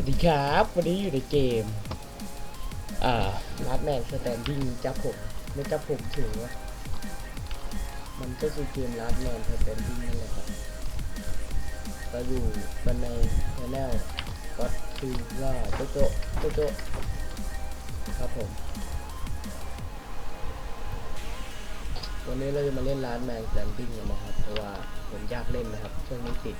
วัสดีครับ วันนี้อยู่ในเกม อ่าลัดแมนสแตนดิ้งจับผมไม่จับผมถึงวะมันก็คือเกมลัดแมนสแตนดิ้งนั่นแหละครับเราอยู่กันในชแนลก็คือว่าโจโจโจโจครับผม วันนี้เราจะมาเล่นร้านแมนสแตนดิ้งกันนะครับ เพราะว่าผมอยากเล่นนะครับช่วงนี้ติด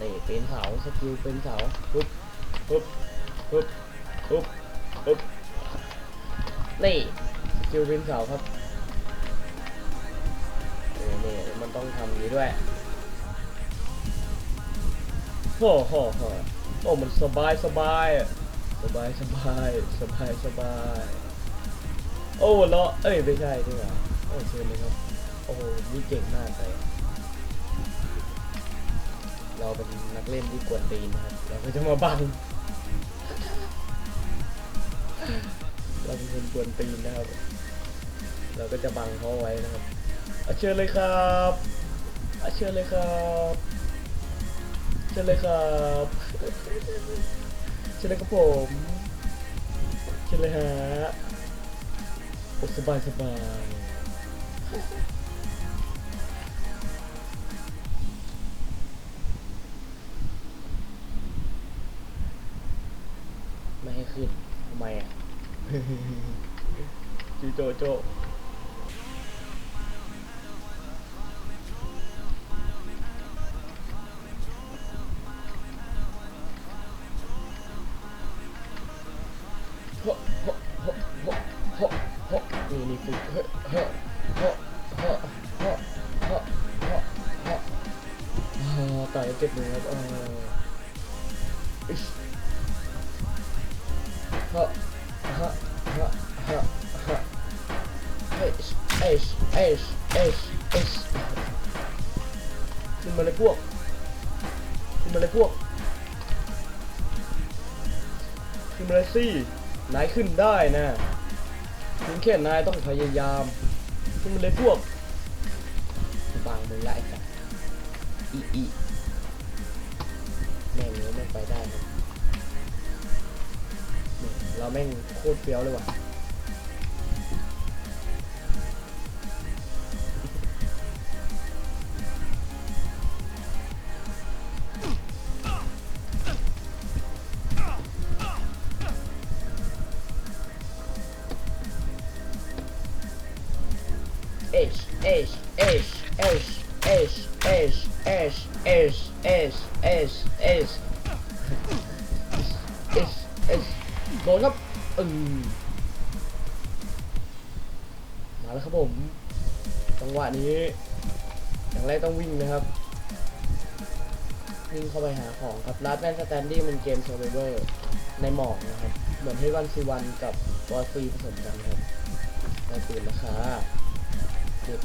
นี่เป็นเสาสกิลเป็นเสาปุ๊บปุ๊บปุ๊บปุ๊บปุ๊บนี่สกิลเป็นเสาครับนี่นี่มันต้องทำนี้ด้วยโอ้โหโอ้มันสบายสบายสบายสบายสบายสบายโอ้เลาะเอ้ยไม่ใช่ดีกว่าโอ้เชิญเลยครับโอ้โหนี่เก่งมากเลย เราเป็นนักเล่นที่กวนตีนนะครับเราก็จะมาบังเราเป็นคนกวนตีนนะครับ เราก็จะบังเขาไว้นะครับอะเชิญเลยครับอะเชิญเลยครับเชิญเลยครับเชิญเลยครับผมเชิญเลยฮะโอ้สบายสบาย ขึ้นทำไมอะจูโจโจ ขึ้นมาเลยพวก ขึ้นมาเลยสินายขึ้นได้นะเพียงแค่นายต้องพยายาม ขึ้นมาเลยพวกบางมือละไอ้สัสอีอีแม่งเนี้ยไม่ไปได้ เราแม่งโคตรเฟี้ยวเลยว่ะ S S S S S S โดนครับอืมมาแล้วครับผม จังหวะนี้ อย่างแรกต้องวิ่งนะครับ วิ่งเข้าไปหาของครับลัดแมนสแตนดี้มันเกมเซอร์เวอร์ในหมอกนะครับ เหมือนให้วันซีวันกับบอยฟรีผสมกันครับได้ปืนราคาเก็บ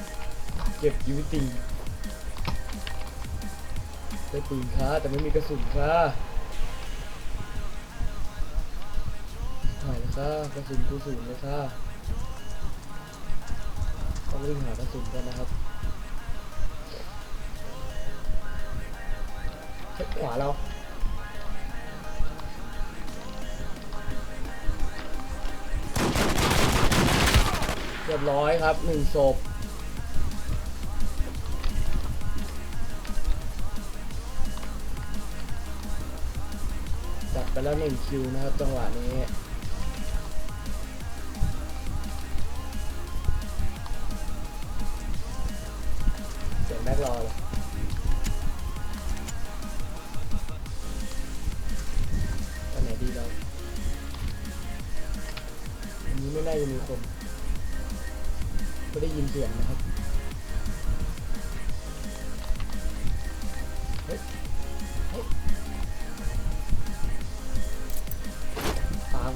เก็บยูวิตี ได้ปืนค่ะแต่ไม่มีกระสุนค่ะหายแล้วค่ะกระสุนกูสูงเลยค่ะต้องวิ่งหากระสุนกันนะครับเฮ้ยขวาเราเรียบร้อยครับหนึ่งศพ แล้วหนึ่งคิวนะครับจังหวะนี้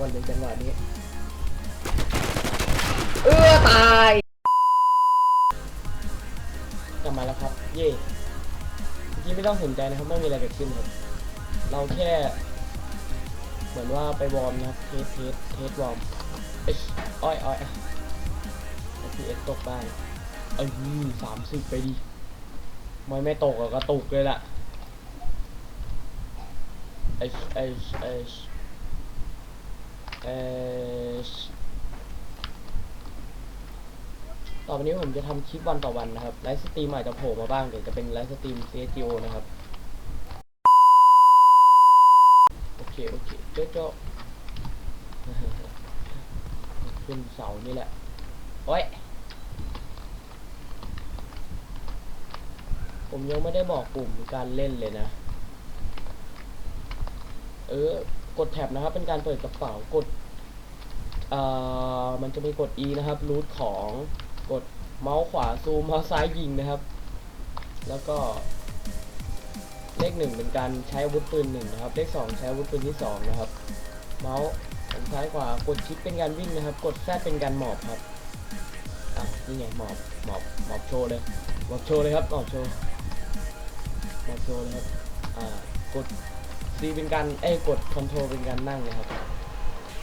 ปาก่อนเลยจังหวะนี้ เออตายกลับมาแล้วครับ เย่เมื่อกี้ไม่ต้องสนใจนะครับไม่มีอะไรเกิดขึ้นครับ เราแค่ เหมือนว่าไปวอร์มนะครับเทสเทสเทสวอร์มเอ้ยอ้อยอ้อยพีเอสตกบ้างเออสามสิบไปดิไม่ไม่ตกอะก็ตกเลยล่ะ H H H H ต่อไปนี้ผมจะทำคลิปวันต่อวันนะครับ ไลฟ์สตรีมอาจจะโผล่มาบ้างเดี๋ยวจะเป็นไลฟ์สตรีม CSGO นะครับ โอเค โอเค เจ๊าเจ้าขึ้นเสานี่แหละ โอ้ย ผมยังไม่ได้บอกปุ่มการเล่นเลยนะ เออ กดแท็บนะครับ เป็นการเปิดกระเป๋ากดเอ่อมันจะมีกด E นะครับรูทของกดเมาส์ขวาซูมเมาส์ซ้ายยิงนะครับ แล้วก็เลขหนึ่งเป็นการใช้อาวุธปืนหนึ่งนะครับ เลขสองใช้อาวุธปืนที่สองนะครับ เมาส์ซ้ายขวากดชิปเป็นการวิ่งนะครับ กดแซดเป็นการหมอบครับอะนี่ไงหมอบหมอบหมอบโชว์เลยหมอบโชว์เลยครับหมอบโชว์หมอบโชว์เลยครับอ่ากด C เป็นการเอ้กด Control เป็นการนั่งนะครับ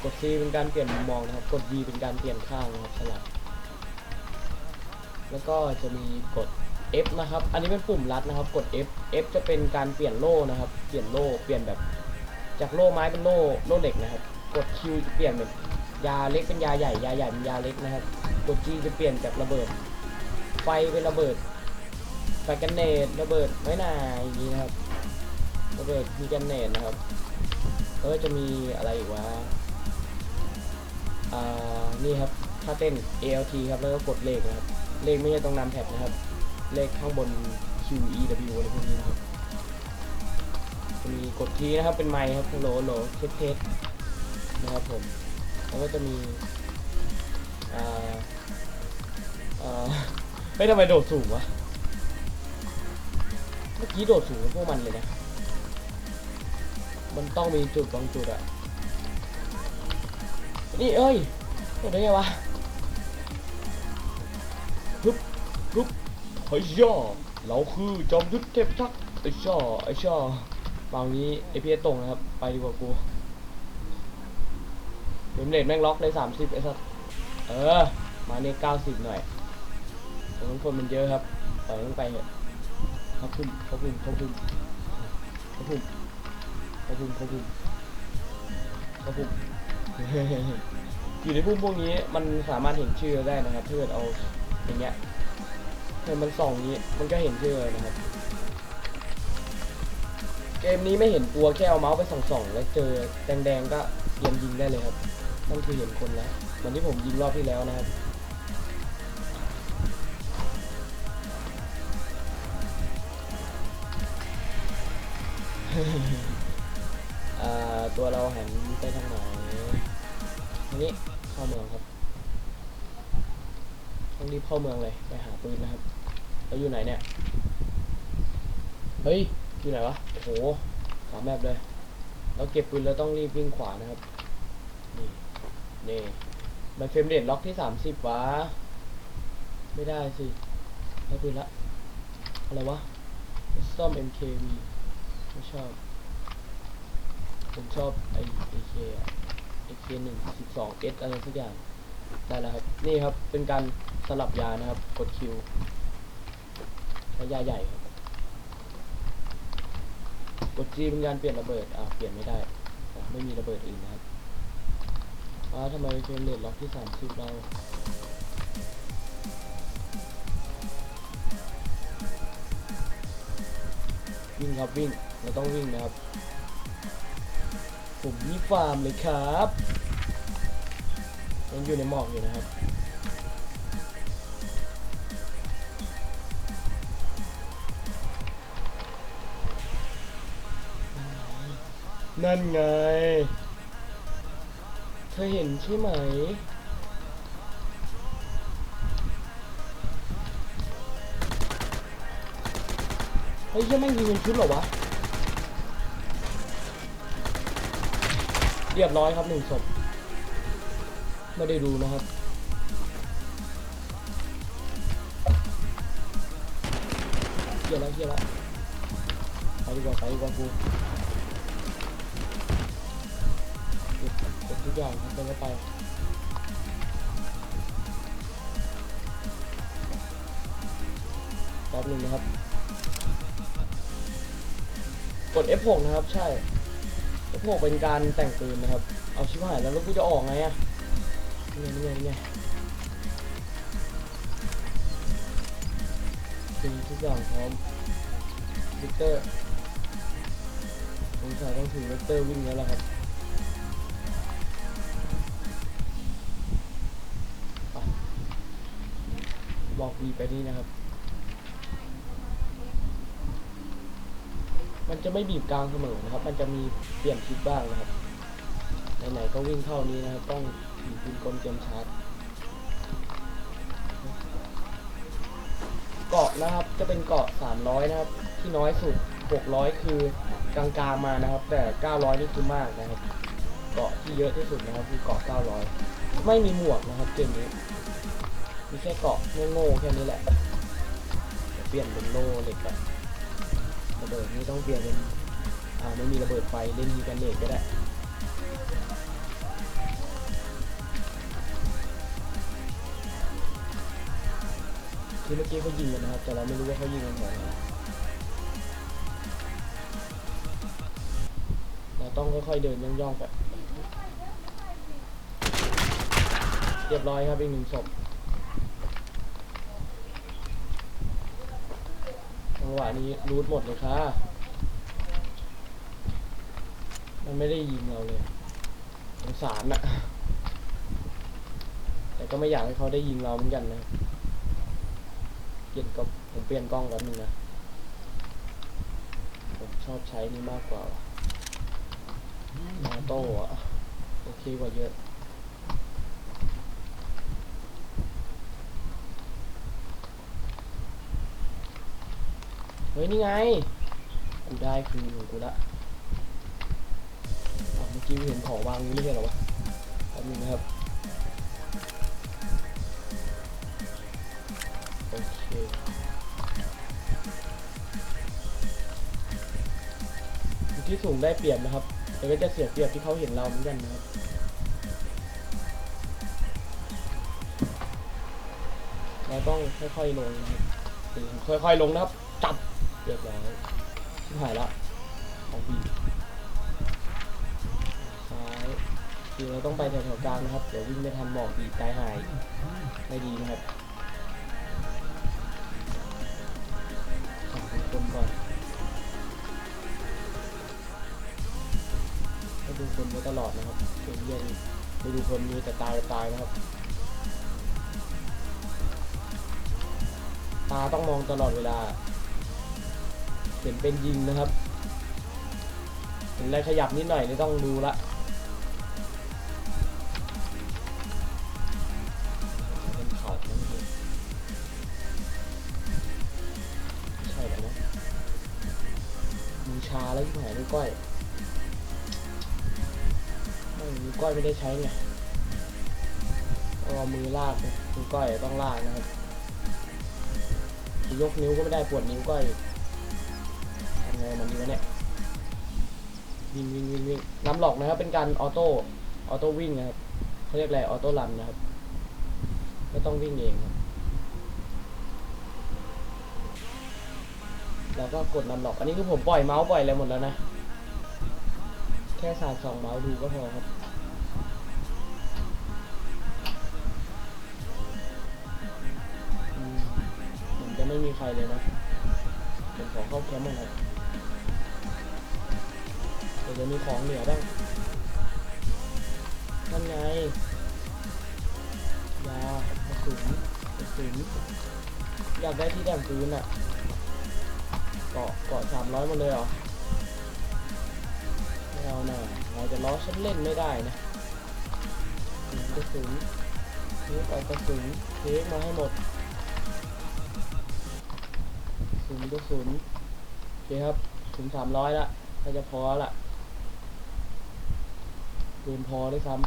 กด C เป็นการเปลี่ยนมุมมองนะครับ กด V เป็นการเปลี่ยนข้างนะครับสลับ แล้วก็จะมีกด F นะครับ อันนี้เป็นปุ่มลัดนะครับ กด F F จะเป็นการเปลี่ยนโล่นะครับ เปลี่ยนโล่ เปลี่ยนแบบ จากโล่ไม้เป็นโล่โล่เหล็กนะครับ กด Q จะเปลี่ยนเป็นยาเล็กเป็นยาใหญ่ ยาใหญ่เป็นยาเล็กนะครับ กด G จะเปลี่ยนจากระเบิด ไฟเป็นระเบิดไฟกันเนตระเบิดไว้หนาอย่างนี้นะครับ ระเบิดมีกันเนตนะครับแล้วก็จะมีอะไรอีกวะอ่านี่ครับถ้าเต้น ALT ครับแล้วก็กดเลขนะครับ เลขไม่ใช่ตรงนำแท็บนะครับ เลขข้างบน Q E W อะไรพวกนี้นะครับจะมีกดทีนะครับเป็นไมค์ครับโหลโหลเทสเทสนะครับผมแล้วก็จะมีอ่าอ่าเฮ้ยทำไมโดดสูงวะเมื่อกี้โดดสูงกว่าพวกมันเลยนะ มันต้องมีจุดบางจุดอะนี่เอ้ยโดดได้ไงวะฮึบฮึบเฮ้ยย่อเราคือจอมยุทธเทพทักษ์ไอ้ช่อไอ้ช่อบางนี้ไอพีเอตรงนะครับ ไปดีกว่ากูเดมเลดแม่งล็อกเลยสามสิบไอ้สัสเออ มาเนี่ยเก้าสิบหน่อยตรงนั้นคนมันเยอะครับปล่อยมันไปเถอะเขาพุ่มเขาพุ่มเขาพุ่มเขาพุ่ม ขาพุ่มเขาพุ่มเขาพุ่มอยู่ในพุ่มพวกนี้มันสามารถเห็นชื่อได้นะครับถ้าเกิดเอาอย่างเงี้ยให้มันส่องนี้มันก็เห็นชื่อเลยนะครับ เกมนี้ไม่เห็นตัวแค่เอาเมาส์ไปส่องๆแล้วเจอแดงๆก็เตรียมยิงได้เลยครับนั่นคือเห็นคนแล้วเหมือนที่ผมยิงรอบที่แล้วนะครับเราหัน ไปทางไหนทางนี้เข้าเมืองครับต้องรีบเข้าเมืองเลยไปหาปืนนะครับเราอยู่ไหนเนี่ยเฮ้ยอยู่ไหนวะโอ้โหขวาแมปเลยเราเก็บปืนแล้วต้องรีบวิ่งขวานะครับนี่นี่มันเฟรมเรทล็อกที่สามสิบวะไม่ได้สิได้ปืนละอะไรวะซ่อม MKV ไม่ชอบ ผมชอบไอไอเคอะไอเคหนึ่งสิบสองเอสอะไรสักอย่างได้แล้วครับ นี่ครับเป็นการสลับยานะครับ กดคิวใช้ยาใหญ่ครับกด G เป็นการเปลี่ยนระเบิด อ่าเปลี่ยนไม่ได้ ไม่มีระเบิดอื่นนะครับอ้าทำไมเฟรมเรทล็อกที่สามสิบเราวิ่งครับวิ่งเราต้องวิ่งนะครับ ผมนี่ฟาร์มเลยครับยังอยู่ในหมอกอยู่นะครับนั่นไง เธอเห็นใช่ไหม เฮ้ยยังไม่ยิงเป็นชุดหรอวะ เรียบร้อยครับหนึ่งศพไม่ได้ดูนะครับเฮียแล้วเฮียแล้วไปดีกว่าไปดีกว่ากูเก็บเก็บทุกอย่างครับเดินไปแป๊บหนึงนะครับ กด F6 นะครับ ใช่ แล้วพวกเป็นการแต่งปืนนะครับ เอาชิบหายแล้วแล้วกูจะออกไงอะนี่ไงนี่ไงนี่ไงคือทุกอย่างพร้อมวิกเตอร์สงสัยต้องถือวิกเตอร์วิ่งแล้วล่ะครับบอกวีไปนี่นะครับ มันจะไม่บีบกลางเสมอนะครับ มันจะมีเปลี่ยนทิศบ้างนะครับ ไหนๆก็วิ่งเข้านี้นะครับ ต้องถือปืนกลเตรียมชาร์จเกาะนะครับ จะเป็นเกาะ 300 นะครับ ที่น้อยสุด 600 คือกลางๆมานะครับ แต่ 900 นี่คือมากนะครับ เกาะที่เยอะที่สุดนะครับคือเกาะ 900 ไม่มีหมวกนะครับเกมนี้ มีแค่เกาะโง่ๆแค่นี้แหละ เปลี่ยนเป็นโล่เหล็กอะ ระเบิดนี่ต้องเปลี่ยนเป็นอ่าไม่มีระเบิดไฟเล่นมีกันเนตก็ได้คือเมื่อกี้เขายิงกันนะครับ แต่เราไม่รู้ว่าเขายิงกันไหนเราต้องค่อยๆเดินย่องๆไปเรียบร้อยครับอีกหนึ่งศพ งหวะนี้รูดหมดเลยค่ะ มันไม่ได้ยิงเราเลยสงสารอะแต่ก็ไม่อยากให้เขาได้ยิงเราเหมือนกันนะเปลี่ยนก็ผมเปลี่ยนกล้องแป๊บนึงนะ ผมชอบใช้นี่มากกว่าว่ะนาโต้อะโอเคกว่าเยอะ เฮ้ยนี่ไง กูได้คืนของกูละเมื่อกี้เห็นของวางอยู่ไม่ใช่เหรอวะแป๊บนึงนะครับ โอเคที่สูงได้เปรียบนะครับ แต่ก็จะเสียเปรียบที่เขาเห็นเราเหมือนกันนะครับเราต้องค่อยๆลงนะครับค่อยๆลงนะครับ เรียบร้อยชิบหายละเอาบีซ้ายคือเราต้องไปแถวๆกลางนะครับ เดี๋ยววิ่งไม่ทันหมอกบีตายหาย ไม่ดีนะครับขับคนก่อนให้ดูคนไว้ตลอดนะครับเย็นเย็นๆไม่ดูคนมีแต่ตายตายนะครับ ตาต้องมองตลอดเวลา เห็นเป็นยิงนะครับเห็นอะไรขยับนิดหน่อยนี่ต้องดูละเป็นเขานะเมื่อกี้ไม่ใช่แล้วนะมือชาแล้วที่หายนิ้วก้อยไม่นิ้วก้อยไม่ได้ใช้ไงต้องเอามือลากนิ้วก้อยต้องลากนะครับยกนิ้วก็ไม่ได้ปวดนิ้วก้อย ไงมันดีวะเนี่ยวิ่งวิ่งวิ่งวิ่งน้ำหลอกนะครับ เป็นการออโต้ออโต้วิ่งนะครับเขาเรียกอะไรออโต้รันนะครับไม่ต้องวิ่งเองครับแล้วก็กดน้ำหลอกอันนี้คือผมปล่อยเมาส์ปล่อยอะไรหมดแล้วนะแค่สาดสองเมาส์ดูก็พอครับเหมือนจะไม่มีใครเลยนะผมขอเข้าแคมป์หน่อย ดี๋ยวจะมีของเหลือบ้างนั่นไงยากระสุนกระสุนอยากได้ที่แต่งปืนอะเกาะเกาะสามร้อยหมดเลยเหรอไม่เอาหน่าเราจะล้อฉันเล่นไม่ได้นะกระสุนเทปเอากระสุนเทปมาให้หมดศูนย์ก็ศูนโอเคครับถึงสามร้อยละถ้าจะพอละ เกินพอด้วยซ้ำ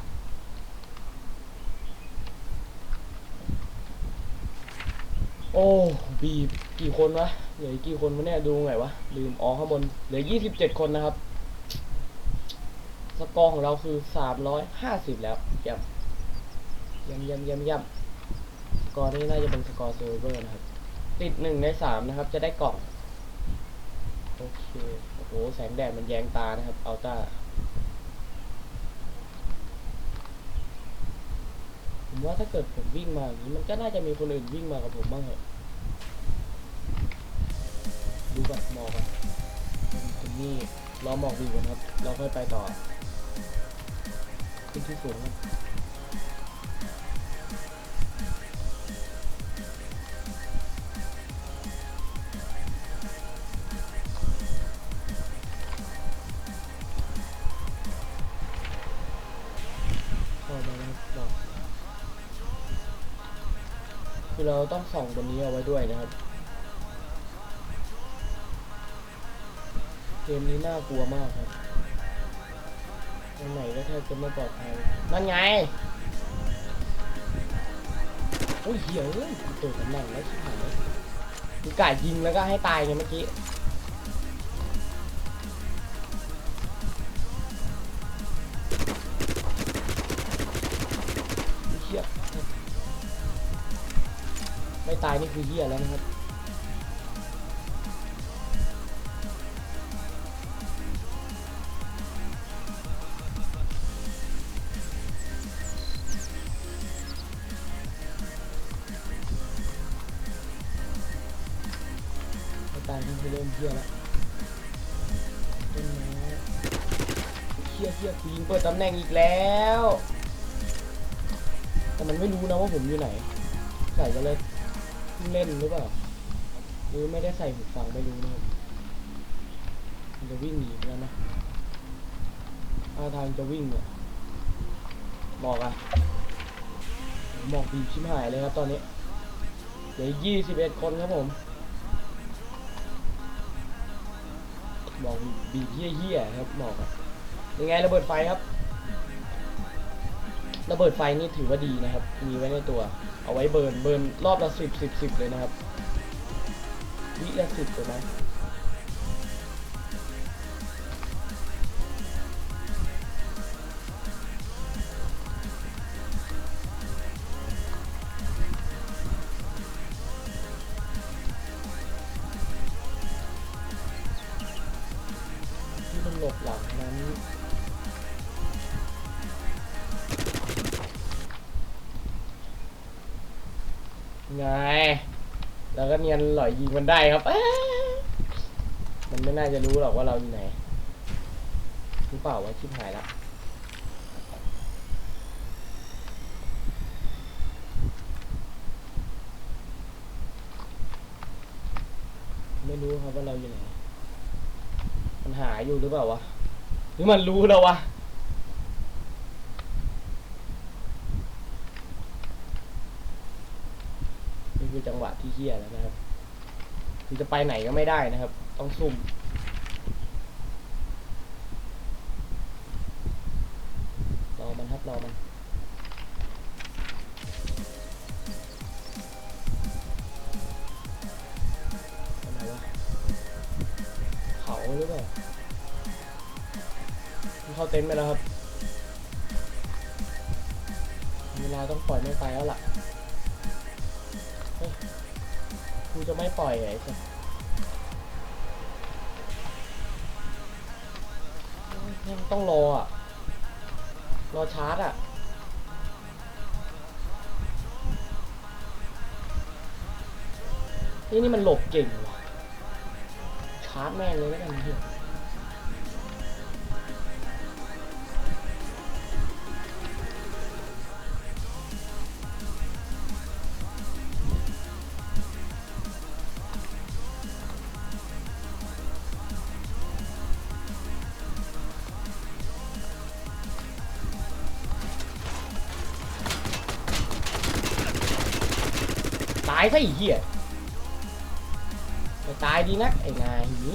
โอ้ บีบกี่คนวะ เหลือกี่คนวะเนี่ย ดูไงวะ ลืมอ๋อข้างบน เหลือยี่สิบเจ็ดคนนะครับ สกอร์ของเราคือสามร้อยห้าสิบแล้วเยี่ยมเยี่ยมเยี่ยมเยี่ยมเยี่ยมสกอร์นี้น่าจะเป็นสกอร์เซอร์เวอร์นะครับ ติดหนึ่งในสามนะครับ จะได้กล่อง โอเค โอ้โห แสงแดดมันแยงตานะครับ เอัลต้า ผมว่าถ้าเกิดผมวิ่งมาอย่างนี้มันก็น่าจะมีคนอื่นวิ่งมากับผมบ้างเหรอะดูก่อนมองกันตรงนี่รอหมอกดีก่อนครับ เราค่อยไปต่อขึ้นที่สูงครับ ต้องส่องบนนี้เอาไว้ด้วยนะครับ เกมนี้น่ากลัวมากครับตรงไหนก็แทบจะไม่ปลอดภัยนั่นไง โอ้ยเหี้ยเลยตัวตำแหน่งแล้วชิบหายกูกะยิงแล้วก็ให้ตายไงเมื่อกี้ ตายนี่คือเหี้ยแล้วนะครับตายนี่คือเริ่มเหี้ยแล้วต้นไม้เหี้ยเหี้ยกูยิงเปิดตำแหน่งอีกแล้ว แต่มันไม่รู้นะว่าผมอยู่ไหนใส่กันเลย เล่นหรือเปล่าหรือไม่ได้ใส่หูฟังไม่รู้นะครับมันจะวิ่งหนีไปแล้วนะท่าทางจะวิ่งเนี่ยบอกอะหมอกบีชิมหายเลยครับตอนนี้เหลือยี่สิบเอ็ดคนครับผมบอกบีบเฮี้ยๆครับบอกอะยังไงระเบิดไฟครับ ระเบิดไฟนี่ถือว่าดีนะครับ มีไว้ในตัว เอาไว้เบิร์นเบิร์นรอบละสิบสิบสิบเลยนะครับวิละสิบเลยนะ มันได้ครับ มันไม่น่าจะรู้หรอกว่าเราอยู่ไหนหรือเปล่าวะชิบหายละไม่รู้ครับว่าเราอยู่ไหน มันหาอยู่หรือเปล่าวะ หรือมันรู้แล้ววะ นี่คือจังหวะที่เฮี้ยแล้วนะครับ คือจะไปไหนก็ไม่ได้นะครับ ต้องซุ่ม กูจะไม่ปล่อยไอ้สัสยังต้องรออะ รอชาร์จอะนี่นี่มันหลบเก่งว่ะ ชาร์จแม่งเลยแล้วกันเฮีย ตายซะอีเหี้ยไม่ตายดีนักไอ้นายหี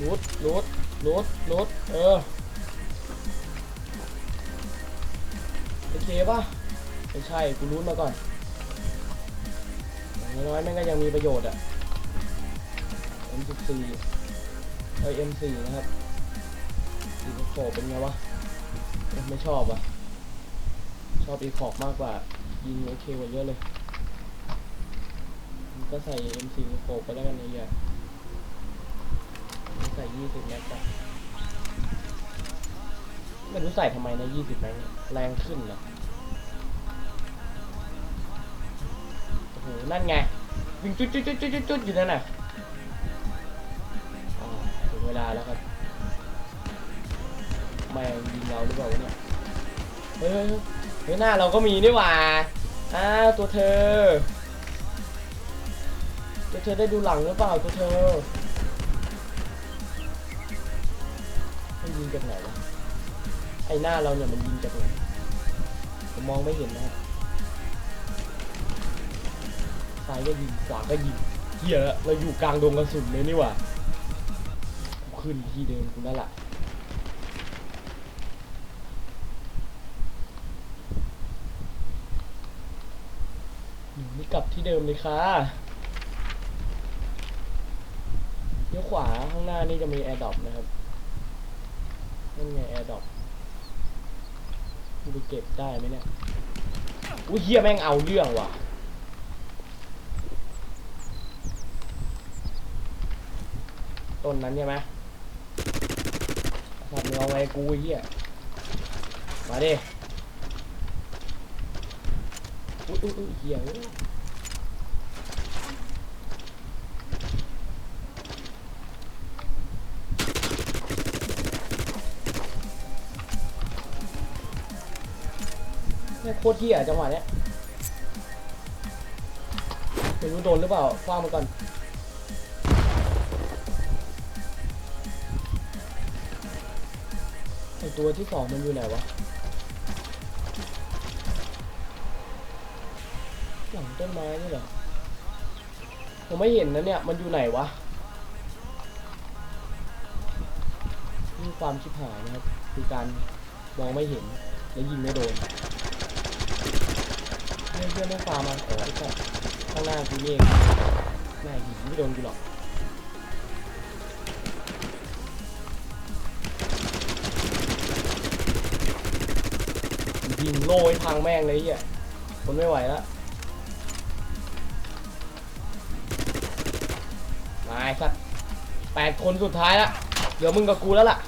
รูดรูดรูดรูดเออโอเคปะไม่ใช่กูรูดมาก่อนอย่างน้อยๆแม่งก็ยังมีประโยชน์อะ M14 เอ้ย M4 นะครับสีโฟเป็นไงวะ ไม่ชอบอะชอบอีคอกมากกว่า ยิงโอเคกว่าเยอะเลยมันก็ใส่ M46 ไปแล้วกันเลยอะใส่ยี่สิบแม็กซ์ไม่รู้ใส่ทำไมนะยี่สิบแม็กซ์แรงขึ้นเหรอโอ้โหนั่นไงวิ่งจุดจุดจุดจุดจุดอยู่นั่นน่ะถึงเวลาแล้วครับไม่ยิงเราหรือเปล่าเนี่ยเฮ้ เฮ้ยหน้าเราก็มีนี่หว่าอ้าวตัวเธอ ตัวเธอได้ดูหลังหรือเปล่าตัวเธอมันยิงจากไหนวะไอหน้าเราเนี่ยมันยิงจากไหนผมมองไม่เห็นนะซ้ายก็ยิงขวาก็ยิงเฮียละเราอยู่กลางดงกระสุนเลยนี่หว่าขึ้นที่เดิมกูนั่นแหละห นี่กลับที่เดิมเลยค่ะเลี้ยวขวาข้างหน้านี่จะมีแอร์ดอปนะครับนั่นไงแอร์ดอปกูไปเก็บได้ไหมเนี่ยอุ้ยเฮียแม่งเอาเรื่องว่ะต้นนั้นใช่ไหมสัตว์มึงเอาไงกูเหี้ยมาดิอุ้ยอุ้ยอุ้ยเหี้ย เนี่ยโคตรเหี้ยจังหวะเนี้ยไม่รู้โดนหรือเปล่าคว้างมาก่อนไอตัวที่สองมันอยู่ไหนวะหลังต้นไม้นี่เหรอผมไม่เห็นนะเนี่ย มันอยู่ไหนวะนี่ความชิบหายนะครับ คือการมองไม่เห็นและยิงไม่โดน เพื่อนเพื่อนไม่ฟาร์มมาขอไอ้สัสข้างหน้ากูนี่เองหน้าหิไม่โดนกูหรอกยิงโล่ให้พังแม่งเลยไอ้เฮียคนไม่ไหวแล้วมาไอ้สัตว์แปดคนสุดท้ายละเดี๋ยวมึงกับกูแล้วล่ะ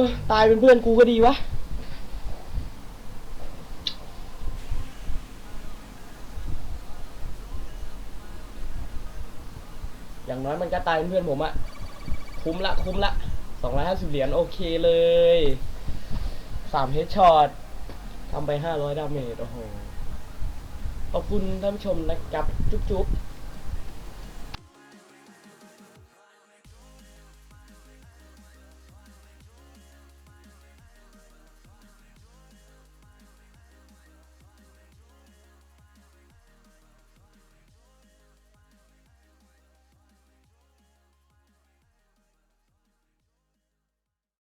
อ ตายเป็นเพื่อนกูก็ดีวะ อย่างน้อยมันก็ตายเป็นเพื่อนผมอะคุ้มละ คุ้มละสองร้อยห้าสิบเหรียญโอเคเลยสามเฮดช็อตทำไปห้าร้อยดาเมจโอ้โหขอบคุณท่านผู้ชมนะครับ จุ๊บ